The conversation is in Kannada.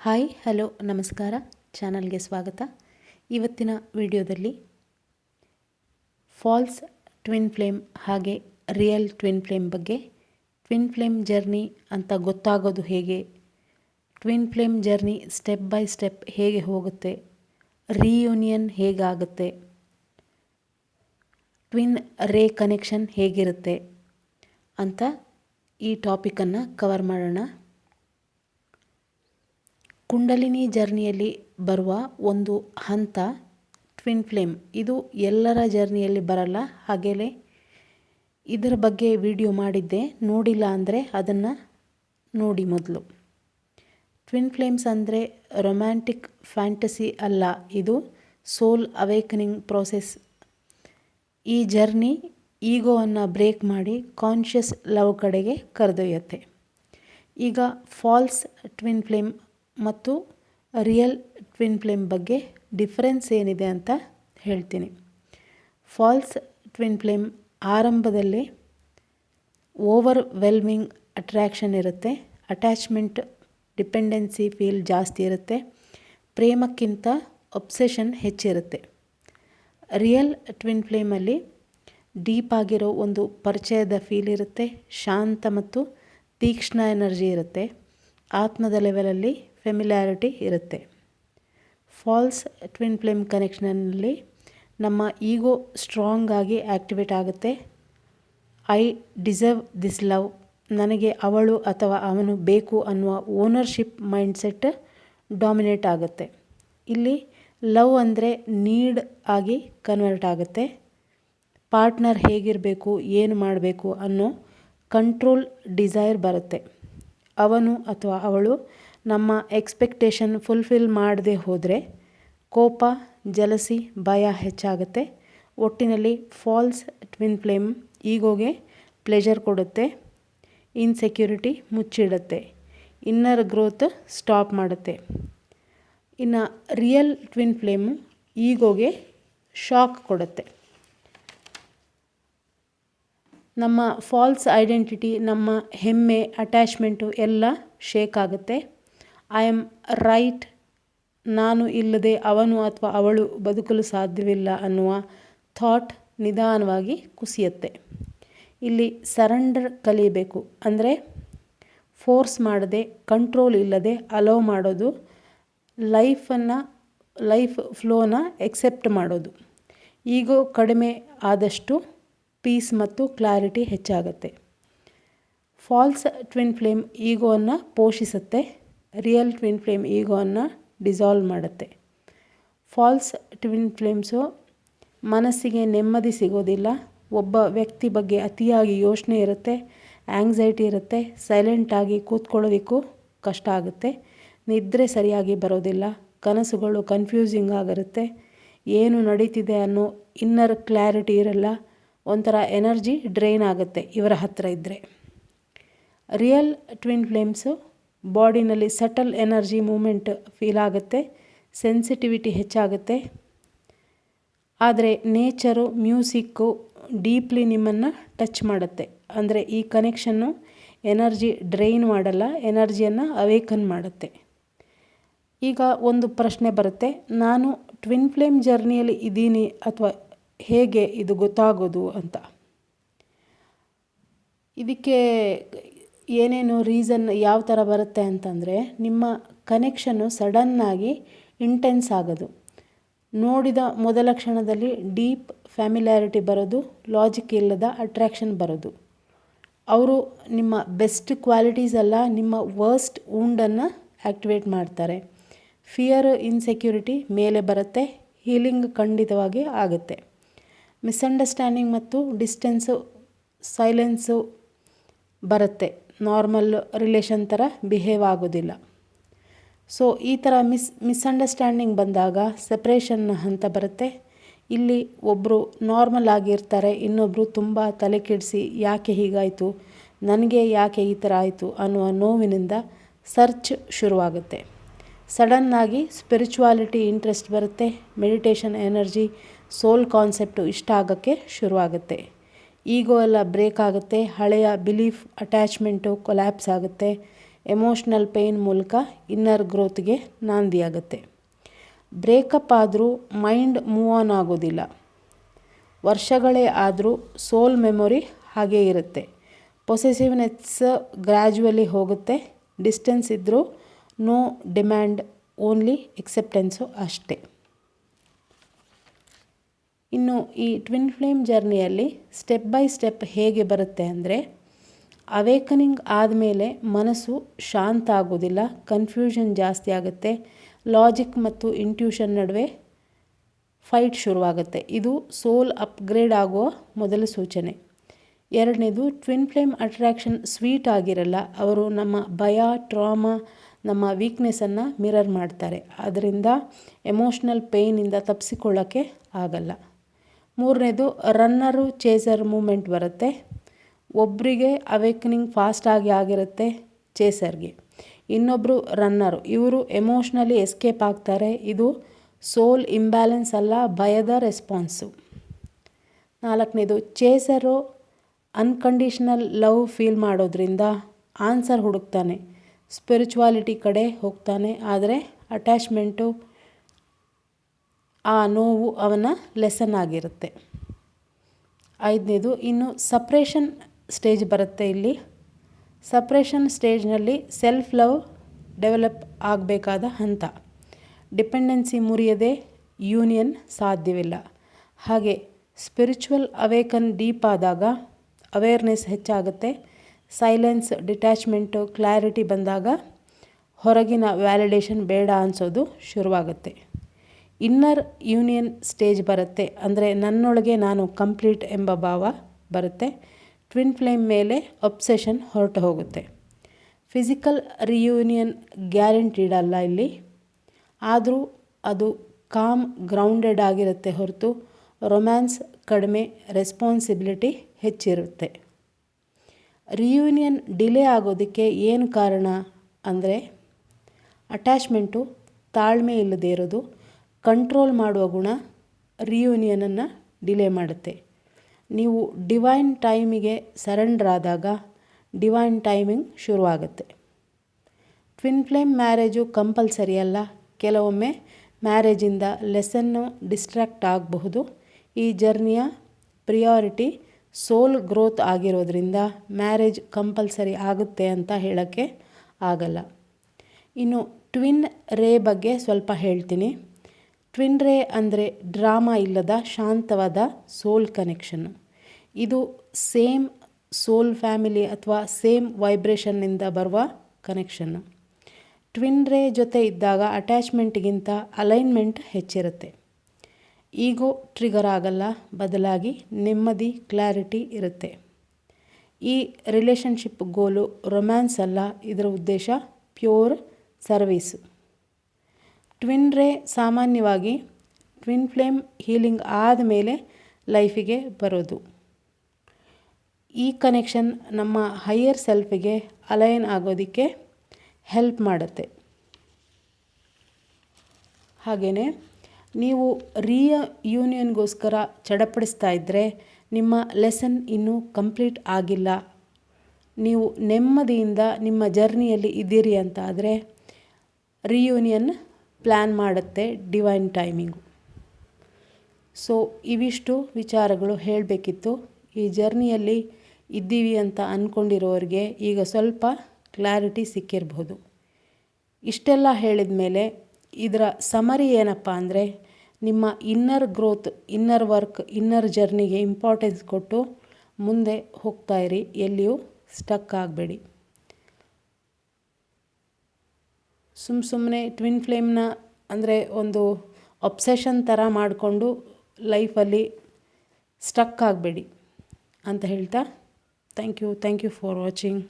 ಹಾಯ್, ಹಲೋ, ನಮಸ್ಕಾರ. ಚಾನಲ್ಗೆ ಸ್ವಾಗತ. ಇವತ್ತಿನ ವಿಡಿಯೋದಲ್ಲಿ ಫಾಲ್ಸ್ ಟ್ವಿನ್ ಫ್ಲೇಮ್ ಹಾಗೆ ರಿಯಲ್ ಟ್ವಿನ್ ಫ್ಲೇಮ್ ಬಗ್ಗೆ, ಟ್ವಿನ್ ಫ್ಲೇಮ್ ಜರ್ನಿ ಅಂತ ಗೊತ್ತಾಗೋದು ಹೇಗೆ, twin flame journey step by step ಹೇಗೆ ಹೋಗುತ್ತೆ, ರೀಯೂನಿಯನ್ ಹೇಗಾಗುತ್ತೆ, ಟ್ವಿನ್ ರೇ ಕನೆಕ್ಷನ್ ಹೇಗಿರುತ್ತೆ ಅಂತ ಈ ಟಾಪಿಕನ್ನು ಕವರ್ ಮಾಡೋಣ. ಕುಂಡಲಿನಿ ಜರ್ನಿಯಲ್ಲಿ ಬರುವ ಒಂದು ಹಂತ ಟ್ವಿನ್ ಫ್ಲೇಮ್. ಇದು ಎಲ್ಲರ ಜರ್ನಿಯಲ್ಲಿ ಬರಲ್ಲ. ಹಾಗೆಯೇ ಇದರ ಬಗ್ಗೆ ವಿಡಿಯೋ ಮಾಡಿದ್ದೆ. ನೋಡಿಲ್ಲ ಅಂದರೆ ಅದನ್ನು ನೋಡಿ ಮೊದಲು. ಟ್ವಿನ್ ಫ್ಲೇಮ್ಸ್ ಅಂದರೆ ರೊಮ್ಯಾಂಟಿಕ್ ಫ್ಯಾಂಟಸಿ ಅಲ್ಲ. ಇದು ಸೋಲ್ ಅವೇಕನಿಂಗ್ ಪ್ರೋಸೆಸ್. ಈ ಜರ್ನಿ ಈಗೋವನ್ನು ಬ್ರೇಕ್ ಮಾಡಿ ಕಾನ್ಷಿಯಸ್ ಲವ್ ಕಡೆಗೆ ಕರೆದೊಯ್ಯುತ್ತೆ. ಈಗ ಫಾಲ್ಸ್ ಟ್ವಿನ್ ಫ್ಲೇಮ್ ಮತ್ತು ರಿಯಲ್ ಟ್ವಿನ್ ಫ್ಲೇಮ್ ಬಗ್ಗೆ ಡಿಫ್ರೆನ್ಸ್ ಏನಿದೆ ಅಂತ ಹೇಳ್ತೀನಿ. ಫಾಲ್ಸ್ ಟ್ವಿನ್ ಫ್ಲೇಮ್ ಆರಂಭದಲ್ಲಿ ಓವರ್ ವೆಲ್ಮಿಂಗ್ ಅಟ್ರ್ಯಾಕ್ಷನ್ ಇರುತ್ತೆ, ಅಟ್ಯಾಚ್ಮೆಂಟ್ ಡಿಪೆಂಡೆನ್ಸಿ ಫೀಲ್ ಜಾಸ್ತಿ ಇರುತ್ತೆ, ಪ್ರೇಮಕ್ಕಿಂತ ಒಬ್ಸೆಷನ್ ಹೆಚ್ಚಿರುತ್ತೆ. ರಿಯಲ್ ಟ್ವಿನ್ ಫ್ಲೇಮಲ್ಲಿ ಡೀಪ್ ಆಗಿರೋ ಒಂದು ಪರಿಚಯದ ಫೀಲ್ ಇರುತ್ತೆ, ಶಾಂತ ಮತ್ತು ತೀಕ್ಷ್ಣ ಎನರ್ಜಿ ಇರುತ್ತೆ, ಆತ್ಮದ ಲೆವೆಲಲ್ಲಿ ಫೆಮಿಲ್ಯಾರಿಟಿ ಇರುತ್ತೆ. ಫಾಲ್ಸ್ ಟ್ವಿನ್ ಫ್ಲೇಮ್ ಕನೆಕ್ಷನಲ್ಲಿ ನಮ್ಮ ಈಗೋ ಸ್ಟ್ರಾಂಗ್ ಆಗಿ ಆ್ಯಕ್ಟಿವೇಟ್ ಆಗುತ್ತೆ. ಐ ಡಿಸರ್ವ್ ದಿಸ್ ಲವ್ ನನಗೆ ಅವಳು ಅಥವಾ ಅವನು ಬೇಕು ಅನ್ನುವ ಓನರ್ಶಿಪ್ ಮೈಂಡ್ಸೆಟ್ ಡಾಮಿನೇಟ್ ಆಗುತ್ತೆ. ಇಲ್ಲಿ ಲವ್ ಅಂದರೆ ನೀಡ್ ಆಗಿ ಕನ್ವರ್ಟ್ ಆಗುತ್ತೆ. ಪಾರ್ಟ್ನರ್ ಹೇಗಿರಬೇಕು, ಏನು ಮಾಡಬೇಕು ಅನ್ನೋ ಕಂಟ್ರೋಲ್ ಡಿಸೈರ್ ಬರುತ್ತೆ. ಅವನು ಅಥವಾ ಅವಳು ನಮ್ಮ ಎಕ್ಸ್ಪೆಕ್ಟೇಷನ್ ಫುಲ್ಫಿಲ್ ಮಾಡದೆ ಹೋದರೆ ಕೋಪ ಜಲಸಿ ಭಯ ಹೆಚ್ಚಾಗುತ್ತೆ. ಒಟ್ಟಿನಲ್ಲಿ ಫಾಲ್ಸ್ ಟ್ವಿನ್ ಫ್ಲೇಮ್ ಈಗೋಗೆ ಪ್ಲೆಜರ್ ಕೊಡುತ್ತೆ. ಇನ್ಸೆಕ್ಯೂರಿಟಿ ಮುಚ್ಚಿಡುತ್ತೆ. ಇನ್ನರ್ ಗ್ರೋತ್ ಸ್ಟಾಪ್ ಮಾಡುತ್ತೆ. ಇನ್ನು ರಿಯಲ್ ಟ್ವಿನ್ ಫ್ಲೇಮು ಈಗೋಗೆ ಶಾಕ್ ಕೊಡುತ್ತೆ. ನಮ್ಮ ಫಾಲ್ಸ್ ಐಡೆಂಟಿಟಿ ನಮ್ಮ ಹೆಮ್ಮೆ ಅಟ್ಯಾಚ್ಮೆಂಟು ಎಲ್ಲ ಶೇಕ್ ಆಗುತ್ತೆ. ಐ ಆಮ್ ರೈಟ್ ನಾನು ಇಲ್ಲದೆ ಅವನು ಅಥವಾ ಅವಳು ಬದುಕಲು ಸಾಧ್ಯವಿಲ್ಲ ಅನ್ನುವ ಥಾಟ್ ನಿಧಾನವಾಗಿ ಕುಸಿಯುತ್ತೆ. ಇಲ್ಲಿ ಸರೆಂಡರ್ ಕಲಿಯಬೇಕು. ಅಂದರೆ ಫೋರ್ಸ್ ಮಾಡದೆ ಕಂಟ್ರೋಲ್ ಇಲ್ಲದೆ ಅಲೋ ಮಾಡೋದು ಲೈಫನ್ನು ಲೈಫ್ ಫ್ಲೋನ ಎಕ್ಸೆಪ್ಟ್ ಮಾಡೋದು. ಈಗೋ ಕಡಿಮೆ ಆದಷ್ಟು ಪೀಸ್ ಮತ್ತು ಕ್ಲಾರಿಟಿ ಹೆಚ್ಚಾಗುತ್ತೆ. ಫಾಲ್ಸ್ ಟ್ವಿನ್ ಫ್ಲೇಮ್ ಈಗೋವನ್ನು ಪೋಷಿಸುತ್ತೆ. ರಿಯಲ್ ಟ್ವಿನ್ ಫ್ಲೇಮ್ ಈಗೋವನ್ನು ಡಿಸಾಲ್ವ್ ಮಾಡುತ್ತೆ. ಫಾಲ್ಸ್ ಟ್ವಿನ್ ಫ್ಲೇಮ್ಸು ಮನಸ್ಸಿಗೆ ನೆಮ್ಮದಿ ಸಿಗೋದಿಲ್ಲ. ಒಬ್ಬ ವ್ಯಕ್ತಿ ಬಗ್ಗೆ ಅತಿಯಾಗಿ ಯೋಚನೆ ಇರುತ್ತೆ ಆ್ಯಂಗ್ಸೈಟಿ ಇರುತ್ತೆ ಸೈಲೆಂಟಾಗಿ ಕೂತ್ಕೊಳ್ಳೋದಕ್ಕೂ ಕಷ್ಟ ಆಗುತ್ತೆ. ನಿದ್ರೆ ಸರಿಯಾಗಿ ಬರೋದಿಲ್ಲ, ಕನಸುಗಳು ಕನ್ಫ್ಯೂಸಿಂಗ್ ಆಗಿರುತ್ತೆ. ಏನು ನಡೀತಿದೆ ಅನ್ನೋ ಇನ್ನರ್ ಕ್ಲಾರಿಟಿ ಇರಲ್ಲ, ಒಂಥರ ಎನರ್ಜಿ ಡ್ರೈನ್ ಆಗುತ್ತೆ ಇವರ ಹತ್ತಿರ ಇದ್ದರೆ ರಿಯಲ್ ಟ್ವಿನ್ ಫ್ಲೇಮ್ಸು ಬಾಡಿನಲ್ಲಿ ಸಟಲ್ ಎನರ್ಜಿ ಮೂಮೆಂಟ್ ಫೀಲ್ ಆಗುತ್ತೆ, ಸೆನ್ಸಿಟಿವಿಟಿ ಹೆಚ್ಚಾಗುತ್ತೆ. ಆದರೆ ನೇಚರು ಮ್ಯೂಸಿಕ್ಕು ಡೀಪ್ಲಿ ನಿಮ್ಮನ್ನು ಟಚ್ ಮಾಡುತ್ತೆ. ಅಂದರೆ ಈ ಕನೆಕ್ಷನ್ನು ಎನರ್ಜಿ ಡ್ರೈನ್ ಮಾಡಲ್ಲ, ಎನರ್ಜಿಯನ್ನು ಅವೇಕನ್ ಮಾಡುತ್ತೆ. ಈಗ ಒಂದು ಪ್ರಶ್ನೆ ಬರುತ್ತೆ, ನಾನು ಟ್ವಿನ್ ಫ್ಲೇಮ್ ಜರ್ನಿಯಲ್ಲಿ ಇದ್ದೀನಿ ಅಥವಾ ಹೇಗೆ ಇದು ಗೊತ್ತಾಗೋದು ಅಂತ. ಇದಕ್ಕೆ ಏನೇನು ರೀಸನ್ ಯಾವ ಥರ ಬರುತ್ತೆ ಅಂತಂದರೆ ನಿಮ್ಮ ಕನೆಕ್ಷನ್ನು ಸಡನ್ನಾಗಿ ಇಂಟೆನ್ಸ್ ಆಗೋದು. ನೋಡಿದ ಮೊದಲ ಕ್ಷಣದಲ್ಲಿ ಡೀಪ್ ಫ್ಯಾಮಿಲ್ಯಾರಿಟಿ ಬರೋದು ಲಾಜಿಕ್ ಇಲ್ಲದ ಅಟ್ರ್ಯಾಕ್ಷನ್ ಬರೋದು. ಅವರು ನಿಮ್ಮ ಬೆಸ್ಟ್ ಕ್ವಾಲಿಟೀಸ್ ಅಲ್ಲ, ನಿಮ್ಮ ವರ್ಸ್ಟ್ ಊಂಡನ್ನು ಆ್ಯಕ್ಟಿವೇಟ್ ಮಾಡ್ತಾರೆ. ಫಿಯರ್ ಇನ್ಸೆಕ್ಯೂರಿಟಿ ಮೇಲೆ ಬರುತ್ತೆ ಹೀಲಿಂಗ್ ಖಂಡಿತವಾಗಿ ಆಗುತ್ತೆ. ಮಿಸ್ಅಂಡರ್ಸ್ಟ್ಯಾಂಡಿಂಗ್ ಮತ್ತು ಡಿಸ್ಟೆನ್ಸು ಸೈಲೆನ್ಸು ಬರುತ್ತೆ. ನಾರ್ಮಲ್ ರಿಲೇಷನ್ ಥರ ಬಿಹೇವ್ ಆಗೋದಿಲ್ಲ. ಸೊ ಈ ಥರ ಮಿಸ್ ಮಿಸ್ಅಂಡರ್ಸ್ಟ್ಯಾಂಡಿಂಗ್ ಬಂದಾಗ ಸೆಪ್ರೇಷನ್ ಅಂತ ಬರುತ್ತೆ. ಇಲ್ಲಿ ಒಬ್ಬರು ನಾರ್ಮಲ್ ಆಗಿರ್ತಾರೆ ಇನ್ನೊಬ್ಬರು ತುಂಬ ತಲೆ ಕೆಡಿಸಿ, ಯಾಕೆ ಹೀಗಾಯಿತು? ನನಗೆ ಯಾಕೆ ಈ ಥರ ಆಯಿತು? ಅನ್ನುವ ನೋವಿನಿಂದ ಸರ್ಚ್ ಶುರುವಾಗುತ್ತೆ. ಸಡನ್ನಾಗಿ ಸ್ಪಿರಿಚುವಾಲಿಟಿ ಇಂಟ್ರೆಸ್ಟ್ ಬರುತ್ತೆ ಮೆಡಿಟೇಷನ್ ಎನರ್ಜಿ ಸೋಲ್ ಕಾನ್ಸೆಪ್ಟು ಇಷ್ಟ ಆಗೋಕ್ಕೆ ಶುರುವಾಗುತ್ತೆ. ಈಗೋ ಎಲ್ಲ ಬ್ರೇಕ್ ಆಗುತ್ತೆ, ಹಳೆಯ ಬಿಲೀಫ್ ಅಟ್ಯಾಚ್ಮೆಂಟು ಕೊಲ್ಯಾಪ್ಸ್ ಆಗುತ್ತೆ ಎಮೋಷ್ನಲ್ ಪೇಯ್ನ್ ಮೂಲಕ ಇನ್ನರ್ ಗ್ರೋತ್ಗೆ ನಾಂದಿಯಾಗುತ್ತೆ ಬ್ರೇಕಪ್ ಆದರೂ ಮೈಂಡ್ ಮೂವ್ ಆನ್ ಆಗೋದಿಲ್ಲ. ವರ್ಷಗಳೇ ಆದರೂ ಸೋಲ್ ಮೆಮೊರಿ ಹಾಗೇ ಇರುತ್ತೆ. ಪೊಸೆಸಿವ್ನೆಸ್ ಗ್ರ್ಯಾಜುವಲಿ ಹೋಗುತ್ತೆ ಡಿಸ್ಟೆನ್ಸ್ ಇದ್ದರೂ ನೋ ಡಿಮ್ಯಾಂಡ್ ಓನ್ಲಿ ಎಕ್ಸೆಪ್ಟೆನ್ಸು ಅಷ್ಟೇ. ಇನ್ನು ಈ ಟ್ವಿನ್ ಫ್ಲೇಮ್ ಜರ್ನಿಯಲ್ಲಿ ಸ್ಟೆಪ್ ಬೈ ಸ್ಟೆಪ್ ಹೇಗೆ ಬರುತ್ತೆ ಅಂದರೆ ಅವೇಕನಿಂಗ್ ಆದಮೇಲೆ ಮನಸ್ಸು ಶಾಂತ ಆಗೋದಿಲ್ಲ ಕನ್ಫ್ಯೂಷನ್ ಜಾಸ್ತಿ ಆಗುತ್ತೆ ಲಾಜಿಕ್ ಮತ್ತು ಇಂಟ್ಯೂಷನ್ ನಡುವೆ ಫೈಟ್ ಶುರುವಾಗುತ್ತೆ. ಇದು ಸೋಲ್ ಅಪ್ಗ್ರೇಡ್ ಆಗುವ ಮೊದಲ ಸೂಚನೆ. ಎರಡನೇದು ಟ್ವಿನ್ ಫ್ಲೇಮ್ ಅಟ್ರ್ಯಾಕ್ಷನ್ ಸ್ವೀಟ್ ಆಗಿರಲ್ಲ, ಅವರು ನಮ್ಮ ಭಯ ಟ್ರಾಮಾ ನಮ್ಮ ವೀಕ್ನೆಸ್ಸನ್ನು ಮಿರರ್ ಮಾಡ್ತಾರೆ. ಅದರಿಂದ ಎಮೋಷ್ನಲ್ ಪೇಯ್ನಿಂದ ತಪ್ಪಿಸಿಕೊಳ್ಳೋಕ್ಕೆ ಆಗಲ್ಲ. ಮೂರನೇದು ರನ್ನರು ಚೇಸರ್ ಮೂಮೆಂಟ್ ಬರುತ್ತೆ. ಒಬ್ಬರಿಗೆ ಅವೇಕನಿಂಗ್ ಫಾಸ್ಟಾಗಿ ಆಗಿರುತ್ತೆ ಚೇಸರ್ಗೆ ಇನ್ನೊಬ್ಬರು ರನ್ನರು ಇವರು ಎಮೋಷ್ನಲಿ ಎಸ್ಕೇಪ್ ಆಗ್ತಾರೆ. ಇದು ಸೋಲ್ ಇಂಬ್ಯಾಲೆನ್ಸ್ ಅಲ್ಲ, ಭಯದ ರೆಸ್ಪಾನ್ಸು ನಾಲ್ಕನೇದು ಚೇಸರು ಅನ್ಕಂಡೀಷ್ನಲ್ ಲವ್ ಫೀಲ್ ಮಾಡೋದ್ರಿಂದ ಆನ್ಸರ್ ಹುಡುಕ್ತಾನೆ. ಸ್ಪಿರಿಚುವಾಲಿಟಿ ಕಡೆ ಹೋಗ್ತಾನೆ, ಆದರೆ ಅಟ್ಯಾಚ್ಮೆಂಟು ಆ ನೋವು ಅವನ ಲೆಸನ್ ಆಗಿರುತ್ತೆ. ಐದನೇದು, ಇನ್ನು ಸಪ್ರೇಷನ್ ಸ್ಟೇಜ್ ಬರುತ್ತೆ ಇಲ್ಲಿ. ಸಪ್ರೇಷನ್ ಸ್ಟೇಜ್ನಲ್ಲಿ ಸೆಲ್ಫ್ ಲವ್ ಡೆವಲಪ್ ಆಗಬೇಕಾದ ಹಂತ. ಡಿಪೆಂಡೆನ್ಸಿ ಮುರಿಯದೆ ಯೂನಿಯನ್ ಸಾಧ್ಯವಿಲ್ಲ. ಹಾಗೆ ಸ್ಪಿರಿಚುವಲ್ ಅವೇಕನ್ ಡೀಪ್ ಆದಾಗ ಅವೇರ್ನೆಸ್ ಹೆಚ್ಚಾಗುತ್ತೆ. ಸೈಲೆನ್ಸ್ ಡಿಟ್ಯಾಚ್ಮೆಂಟು ಕ್ಲಾರಿಟಿ ಬಂದಾಗ ಹೊರಗಿನ ವ್ಯಾಲಿಡೇಷನ್ ಬೇಡ ಅನ್ಸೋದು ಶುರುವಾಗುತ್ತೆ. ಇನ್ನರ್ ಯೂನಿಯನ್ ಸ್ಟೇಜ್ ಬರುತ್ತೆ. ಅಂದರೆ ನನ್ನೊಳಗೆ ನಾನು ಕಂಪ್ಲೀಟ್ ಎಂಬ ಭಾವ ಬರುತ್ತೆ. ಟ್ವಿನ್ ಫ್ಲೇಮ್ ಮೇಲೆ ಅಬ್ಸೆಷನ್ ಹೊರಟು ಹೋಗುತ್ತೆ. ಫಿಸಿಕಲ್ ರಿಯೂನಿಯನ್ ಗ್ಯಾರಂಟಿಡ್ ಅಲ್ಲ ಇಲ್ಲಿ. ಆದರೂ ಅದು ಕಾಮ್ ಗ್ರೌಂಡೆಡ್ ಆಗಿರುತ್ತೆ ಹೊರತು ರೊಮ್ಯಾನ್ಸ್ ಕಡಿಮೆ ರೆಸ್ಪಾನ್ಸಿಬಿಲಿಟಿ ಹೆಚ್ಚಿರುತ್ತೆ. ರಿಯೂನಿಯನ್ ಡಿಲೇ ಆಗೋದಕ್ಕೆ ಏನು ಕಾರಣ ಅಂದರೆ ಅಟ್ಯಾಚ್ಮೆಂಟು ತಾಳ್ಮೆ ಇಲ್ಲದೇ ಇರೋದು. ಕಂಟ್ರೋಲ್ ಮಾಡುವ ಗುಣ ರಿಯೂನಿಯನನ್ನು ಡಿಲೇ ಮಾಡುತ್ತೆ. ನೀವು ಡಿವೈನ್ ಟೈಮಿಗೆ ಸರೆಂಡರ್ ಆದಾಗ ಡಿವೈನ್ ಟೈಮಿಂಗ್ ಶುರುವಾಗುತ್ತೆ. ಟ್ವಿನ್ ಫ್ಲೇಮ್ ಮ್ಯಾರೇಜು ಕಂಪಲ್ಸರಿ ಅಲ್ಲ. ಕೆಲವೊಮ್ಮೆ ಮ್ಯಾರೇಜಿಂದ ಲೆಸನ್ನು ಡಿಸ್ಟ್ರ್ಯಾಕ್ಟ್ ಆಗಬಹುದು. ಈ ಜರ್ನಿಯ ಪ್ರಿಯಾರಿಟಿ ಸೋಲ್ ಗ್ರೋತ್ ಆಗಿರೋದ್ರಿಂದ ಮ್ಯಾರೇಜ್ ಕಂಪಲ್ಸರಿ ಆಗುತ್ತೆ ಅಂತ ಹೇಳೋಕ್ಕೆ ಆಗಲ್ಲ. ಇನ್ನು ಟ್ವಿನ್ ರೇ ಬಗ್ಗೆ ಸ್ವಲ್ಪ ಹೇಳ್ತೀನಿ. ಟ್ವಿನ್ ರೇ ಅಂದರೆ ಡ್ರಾಮಾ ಇಲ್ಲದ ಶಾಂತವಾದ ಸೋಲ್ ಕನೆಕ್ಷನ್ನು ಇದು ಸೇಮ್ ಸೋಲ್ ಫ್ಯಾಮಿಲಿ ಅಥವಾ ಸೇಮ್ ವೈಬ್ರೇಷನ್ನಿಂದ ಬರುವ ಕನೆಕ್ಷನ್ನು ಟ್ವಿನ್ ರೇ ಜೊತೆ ಇದ್ದಾಗ ಅಟ್ಯಾಚ್ಮೆಂಟ್ಗಿಂತ ಅಲೈನ್ಮೆಂಟ್ ಹೆಚ್ಚಿರುತ್ತೆ. ಈಗೋ ಟ್ರಿಗರ್ ಆಗಲ್ಲ, ಬದಲಾಗಿ ನೆಮ್ಮದಿ ಕ್ಲಾರಿಟಿ ಇರುತ್ತೆ. ಈ ರಿಲೇಷನ್ಶಿಪ್ ಗೋಲು ರೊಮ್ಯಾನ್ಸ್ ಅಲ್ಲ, ಇದರ ಉದ್ದೇಶ ಪ್ಯೂರ್ ಸರ್ವೀಸು ಟ್ವಿನ್ ರೇ ಸಾಮಾನ್ಯವಾಗಿ ಟ್ವಿನ್ ಫ್ಲೇಮ್ ಹೀಲಿಂಗ್ ಆದ ಮೇಲೆ ಲೈಫಿಗೆ ಬರೋದು. ಈ ಕನೆಕ್ಷನ್ ನಮ್ಮ ಹೈಯರ್ ಸೆಲ್ಫಿಗೆ ಅಲೈನ್ ಆಗೋದಕ್ಕೆ ಹೆಲ್ಪ್ ಮಾಡುತ್ತೆ. ಹಾಗೆಯೇ ನೀವು ರಿಯ ಯೂನಿಯನ್ಗೋಸ್ಕರ ಚಡಪಡಿಸ್ತಾ ಇದ್ದರೆ ನಿಮ್ಮ ಲೆಸನ್ ಇನ್ನೂ ಕಂಪ್ಲೀಟ್ ಆಗಿಲ್ಲ. ನೀವು ನೆಮ್ಮದಿಯಿಂದ ನಿಮ್ಮ ಜರ್ನಿಯಲ್ಲಿ ಇದ್ದೀರಿ ಅಂತ ಆದರೆ ರಿಯೂನಿಯನ್ ಪ್ಲ್ಯಾನ್ ಮಾಡುತ್ತೆ ಡಿವೈನ್ ಟೈಮಿಂಗು ಸೊ ಇವಿಷ್ಟು ವಿಚಾರಗಳು ಹೇಳಬೇಕಿತ್ತು. ಈ ಜರ್ನಿಯಲ್ಲಿ ಇದ್ದೀವಿ ಅಂತ ಅಂದ್ಕೊಂಡಿರೋರಿಗೆ ಈಗ ಸ್ವಲ್ಪ ಕ್ಲಾರಿಟಿ ಸಿಕ್ಕಿರಬಹುದು ಇಷ್ಟೆಲ್ಲ ಹೇಳಿದ ಮೇಲೆ ಇದರ ಸಮರಿ ಏನಪ್ಪ ಅಂದರೆ, ನಿಮ್ಮ inner growth inner work inner ಜರ್ನಿಗೆ ಇಂಪಾರ್ಟೆನ್ಸ್ ಕೊಟ್ಟು ಮುಂದೆ ಹೋಗ್ತಾಯಿರಿ ಎಲ್ಲಿಯೂ ಸ್ಟಕ್ ಆಗಬೇಡಿ. ಸುಮ್ಮ ಸುಮ್ಮನೆ ಟ್ವಿನ್ ಫ್ಲೇಮ್ನ ಅಂದರೆ ಒಂದು ಅಬ್ಸೆಷನ್ ಥರ ಮಾಡಿಕೊಂಡು ಲೈಫಲ್ಲಿ ಸ್ಟಕ್ ಆಗಬೇಡಿ ಅಂತ ಹೇಳ್ತಾ thank you thank you for watching